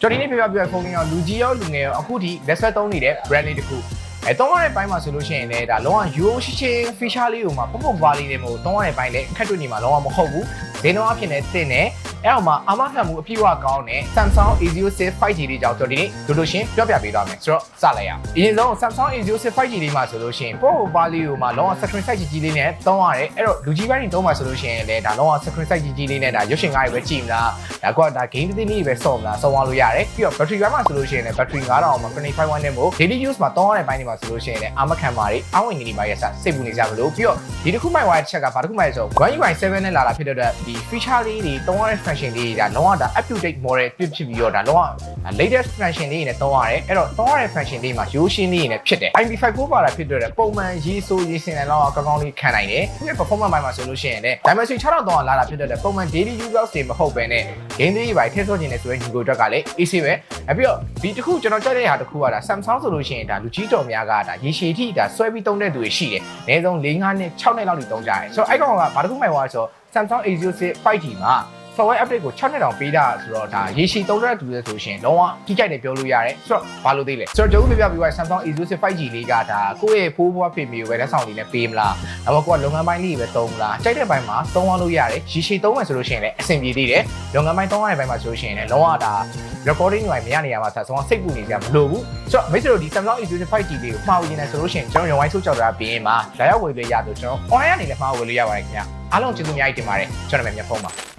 ကျွန်တော်ဒီနေ့ပြပြပြဖုန်းလေးရောလူကြီးရောလူငယ်ရောအခုထိလက်ဆက်သုံးနေတဲ့ brand လေးတစ်ခုအဲသုံးရတဲ့ဘိုင်းမှာဆိုလို့ရှိရင်လည်းဒါလုံးဝ UO ရှိချင်း feature လေးကိုမှပုံပုံပါလေးတွေမဟုတ်သုံးရတဲ့ဘိုင်းလည်းအခက်တွေ့နေမှာလုံးဝမဟုတ်ဘူးဈေးနှုန်းအဖြစ်နဲ့တင်နေ အဲ့တော့မှအာမခံမှုအပြည့်အဝကောင်းတဲ့ Samsung A06 5G လေးကြောင့်ကျွန်တော်ဒီနေ့လူလို့ရှင်းပြောပြပေးသွားမယ်ဆိုတော့စလိုက်ရအောင်အရင်ဆုံး Samsung A06 5G လေးမှာဆိုလို့ရှိရင်ပုံပုံပါလေးကိုမှလုံးဝ screen size ကြီးကြီးလေးနဲ့သုံးရတယ်အဲ့တော့လူကြီးပိုင်းတွေသုံးမှာဆိုလို့ရှိရင်လည်းဒါလုံးဝ screen size ကြီးကြီးလေးနဲ့ဒါရုပ်ရှင်ကားတွေပဲကြည့်မလားဒါကဒါ game သေးသေးလေးပဲစော့မလားစော့သွားလို့ရတယ်ပြီးတော့ battery ဘက်မှာဆိုလို့ရှိရင်လည်း battery 9000အောင်မှာ25 watt နဲ့မို့ daily use မှာသုံးရတဲ့ဘိုင်းတွေမှာဆိုလို့ရှိရင်လည်းအာမခံပါတွေအဝင်နေနေပါရဲ့စစိတ်ပူနေကြမလို့ပြီးတော့ဒီတစ်ခုမှဝါတစ်ချက်ကဘာတစ်ခုမှလဲဆိုတော့ One UI 7နဲ့လာတာဖြစ်တဲ့အတွက်ဒီ feature လေးတွေသုံးရတဲ့ function လေးတွေဒါလုံးဝဒါ up to date model ဖြစ်ဖြစ်ပြီးတော့ဒါလုံးဝ latest function လေးတွေနဲ့သုံးရတယ်အဲ့တော့သုံးရတဲ့ function လေးမှာရိုးရှင်းလေးတွေနဲ့ဖြစ်တယ် IP5 ကိုပါတာဖြစ်တဲ့အတွက်ပုံမှန်ရေးဆိုးရေးစင်တယ်တော့ကောင်းကောင်းလေးခံနိုင်တယ်သူရဲ့ performance ပိုင်းမှာဆိုလို့ရှိရင်လည်း Dimensity 6300လာတာဖြစ်တဲ့အတွက်ပုံမှန် daily users တွေမဟုတ်ဘဲနဲ့ game တွေပါထည့်ဆော့ခြင်းနဲ့ဆိုရင် Google အတွက်ကလည်း AC ပဲအပြီးတော့ဒီတစ်ခုကျွန်တော်ကြိုက်တဲ့ဟာတစ်ခုကဒါ Samsung ဆိုလို့ရှိရင်ဒါလူကြီးတော်များကဒါရေရှည်ထိဒါဆွဲပြီးသုံးတဲ့သူတွေရှိတယ်အနည်းဆုံး၄၅နှစ်6နှစ်လောက်ထိသုံးကြတယ်ဆိုတော့အဲ့ကောင်ကဘာတစ်ခုမှမဟုတ်ဆိုတော့ Samsung A06 5G မှာ software update ကို6နှစ်တောင်ပေးတာဆိုတော့ဒါရေရှည်သုံးတဲ့သူတွေဆိုရှင်လုံးဝကြီးကြိုက်တယ်ပြောလို့ရတယ်ဆိုတော့ဘာလို့သေးလဲဆိုတော့ကျွန်တော်ပြပြပြီးတော့ Samsung A06 5G လေးကဒါကိုယ့်ရဲ့ဖိုးဖွားဖေမီကိုပဲလက်ဆောင်လေးနဲ့ပေးမလားဒါမှမဟုတ်ကိုကလုပ်ငန်းပိုင်းလေးပဲသုံးမလားကြိုက်တဲ့ဘိုင်းမှာသုံးရလို့ရတယ်ရေရှည်သုံးမယ်ဆိုလို့ရှိရင်လည်းအဆင်ပြေသေးတယ်လုပ်ငန်းပိုင်းသုံးရတဲ့ဘိုင်းမှာဆိုလို့ရှိရင်လည်းလုံးဝဒါ recording တွေမရနေရမှာဆက်ဆုံးစိတ်ပူနေကြမလို့ဘူးဆိုတော့မိတ်ဆွေတို့ဒီ Samsung A06 5G လေးကိုမှာဝယ်နေတယ်ဆိုလို့ရှိရင်ကျွန်တော်ရုံဝိုင်းထုတ်ကြောက်တာပြီးရင်မှာလာရောက်ဝယ်လို့ရတော့ကျွန်တော် online ကနေလည်းမှာဝယ်လို့ရပါတယ်ခင်ဗျအားလုံးကျေးဇူးအများကြီးတင်ပါတယ်ကျွန်တော်နာမည်မြတ်ဖုန်းပါ